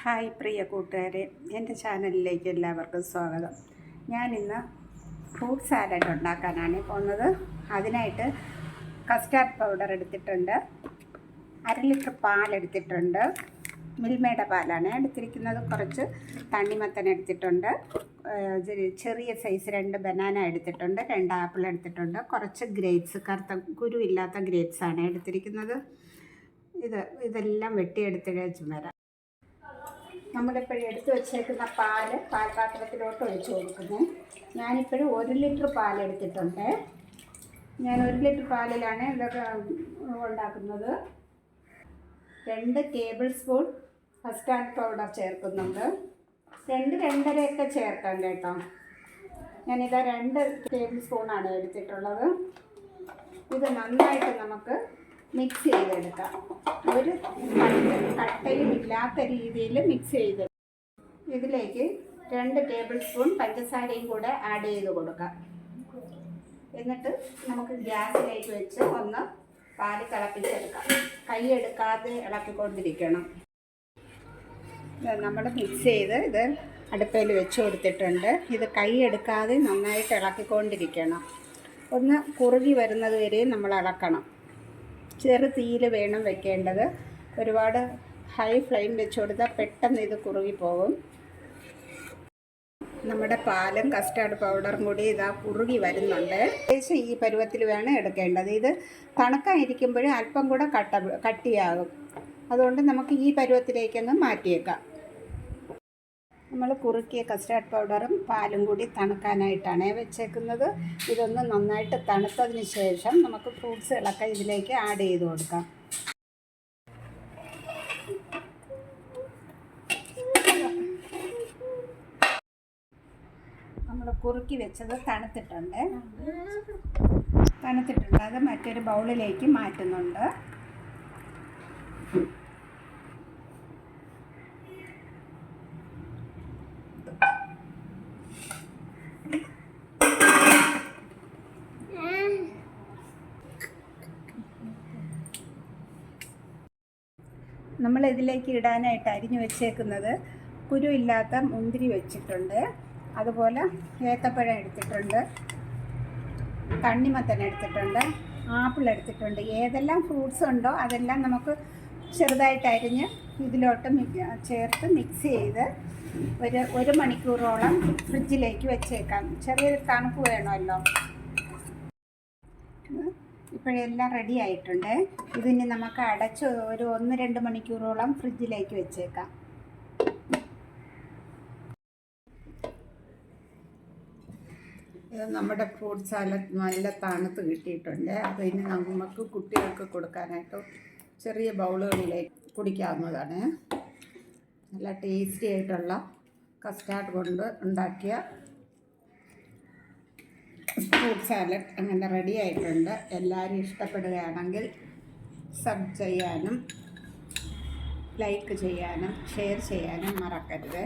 Hi പ്രിയ കൂട്ടുകാരെ എന്റെ ചാനലിലേക്ക് എല്ലാവർക്കും സ്വാഗതം. ഞാനിന്ന് ഫ്രൂട്ട് സാലഡ് ഉണ്ടാക്കാനാണ് പോകുന്നത്. അതിനായിട്ട് കസ്റ്റാർഡ് പൗഡർ എടുത്തിട്ടുണ്ട് അര ലിറ്റർ പാൽ എടുത്തിട്ടുണ്ട്. മിൽമയുടെ പാലാണ് എടുത്തിരിക്കുന്നത്. കുറച്ച് തണ്ണിമത്തൻ എടുത്തിട്ടുണ്ട് ചെറിയ- സൈസ് രണ്ട് ബനാന എടുത്തിട്ടുണ്ട് രണ്ട് ആപ്പിൾ എടുത്തിട്ടുണ്ട് കുറച്ച് ഗ്രേപ്സ് കറുത്ത കുരുവില്ലാത്ത ഗ്രേപ്സാണ് എടുത്തിരിക്കുന്നത്. ഇത് ഇതെല്ലാം വെട്ടിയെടുത്ത് വെച്ചും വരാം നമ്മളിപ്പോഴും എടുത്തു വച്ചേക്കുന്ന പാൽ പാൽപാത്രത്തിലോട്ട് ഒഴിച്ചു കൊടുക്കുന്നു. ഞാനിപ്പോഴും ഒരു ലിറ്റർ പാൽ എടുത്തിട്ടുണ്ട്. ഞാൻ ഒരു ലിറ്റർ പാലിലാണ് ഇതൊക്കെ ഉണ്ടാക്കുന്നത്. രണ്ട് ടേബിൾ സ്പൂൺ കസ്റ്റാർഡ് പൗഡർ ചേർക്കുന്നുണ്ട്. രണ്ട് രണ്ടരയൊക്കെ ചേർക്കാം കേട്ടോ. ഞാനിതാ രണ്ട് ടേബിൾ സ്പൂണാണ് എടുത്തിട്ടുള്ളത്. ഇത് നന്നായിട്ട് നമുക്ക് മിക്സ് ചെയ്തെടുക്കാം. ഒരു കട്ട- കട്ടയും ഇല്ലാത്ത രീതിയിൽ മിക്സ് ചെയ്ത് ഇതിലേക്ക് രണ്ട് ടേബിൾ സ്പൂൺ പഞ്ചസാരയും കൂടെ ആഡ് ചെയ്ത് കൊടുക്കാം. എന്നിട്ട് നമുക്ക് ഗ്യാസിലേക്ക് വെച്ച് ഒന്ന് പാൽ തിളപ്പിച്ചെടുക്കാം. കൈ എടുക്കാതെ ഇളക്കിക്കൊണ്ടിരിക്കണം. നമ്മൾ മിക്സ് ചെയ്ത് ഇത് അടുപ്പയിൽ വെച്ച് കൊടുത്തിട്ടുണ്ട്. ഇത് കൈ എടുക്കാതെ നന്നായിട്ട് ഇളക്കിക്കൊണ്ടിരിക്കണം. ഒന്ന് കുറുകി വരുന്നത് വരെയും നമ്മൾ ഇളക്കണം. ചെറു തീയിൽ വേണം വെക്കേണ്ടത്. ഒരുപാട് ഹൈ ഫ്ലെയിം വെച്ച് കൊടുത്താൽ പെട്ടെന്ന് ഇത് കുറുകി പോകും. നമ്മുടെ പാലും കസ്റ്റാർഡ് പൗഡറും കൂടി ഇതാ കുറുകി വരുന്നുണ്ട്. ഏകദേശം ഈ പരുവത്തിൽ വേണം എടുക്കേണ്ടത്. ഇത് തണുക്കായിരിക്കുമ്പോഴും അല്പം കൂടെ കട്ട കട്ടിയാകും. അതുകൊണ്ട് നമുക്ക് ഈ പരുവത്തിലേക്കൊന്ന് മാറ്റിയേക്കാം. നമ്മൾ കുറുക്കിയ കസ്റ്റാർഡ് പൗഡറും പാലും കൂടി തണുക്കാനായിട്ടാണ് വെച്ചേക്കുന്നത്. ഇതൊന്ന് നന്നായിട്ട് തണുത്തതിന് ശേഷം നമുക്ക് ഫ്രൂട്ട്സുകളൊക്കെ ഇതിലേക്ക് ആഡ് ചെയ്ത് കൊടുക്കാം. നമ്മൾ കുറുക്കി വെച്ചത് തണുത്തിട്ടുണ്ട്. തണുത്തിട്ടുണ്ട്. അത് മറ്റൊരു ബൗളിലേക്ക് മാറ്റുന്നുണ്ട്. നമ്മൾ ഇതിലേക്ക് ഇടാനായിട്ട് അരിഞ്ഞു വെച്ചേക്കുന്നത് കുരുവില്ലാത്ത മുന്തിരി വെച്ചിട്ടുണ്ട്. അതുപോലെ ഏത്തപ്പഴം എടുത്തിട്ടുണ്ട്. തണ്ണിമത്തൻ എടുത്തിട്ടുണ്ട്. ആപ്പിൾ എടുത്തിട്ടുണ്ട്. ഏതെല്ലാം ഫ്രൂട്ട്സ് ഉണ്ടോ അതെല്ലാം നമുക്ക് ചെറുതായിട്ട് അരിഞ്ഞ് ഇതിലോട്ട് ചേർത്ത് മിക്സ് ചെയ്ത് ഒരു ഒരു മണിക്കൂറോളം ഫ്രിഡ്ജിലേക്ക് വെച്ചേക്കാം. ചെറിയൊരു തണുപ്പ് വേണമല്ലോ. ഇപ്പോഴെല്ലാം റെഡി ആയിട്ടുണ്ട്. ഇതിന് നമുക്ക് അടച്ച് ഒരു ഒന്ന് രണ്ട് മണിക്കൂറോളം ഫ്രിഡ്ജിലേക്ക് വെച്ചേക്കാം. ഇത് നമ്മുടെ ഫ്രൂട്ട് സാലഡ് നല്ല തണുത്ത് കിട്ടിയിട്ടുണ്ട്. അപ്പോൾ ഇനി നമുക്ക് കുട്ടികൾക്ക് കൊടുക്കാനായിട്ട് ചെറിയ ബൗളുകളിലേക്ക് കുടിക്കാവുന്നതാണ്. നല്ല ടേസ്റ്റി ആയിട്ടുള്ള കസ്റ്റാർഡ് കൊണ്ട് ഉണ്ടാക്കിയ ഫ്രൂട്ട് സാലഡ് അങ്ങനെ റെഡി ആയിട്ടുണ്ട്. എല്ലാവരും ഇഷ്ടപ്പെടുകയാണെങ്കിൽ സബ് ചെയ്യാനും ലൈക്ക് ചെയ്യാനും ഷെയർ ചെയ്യാനും മറക്കരുത്.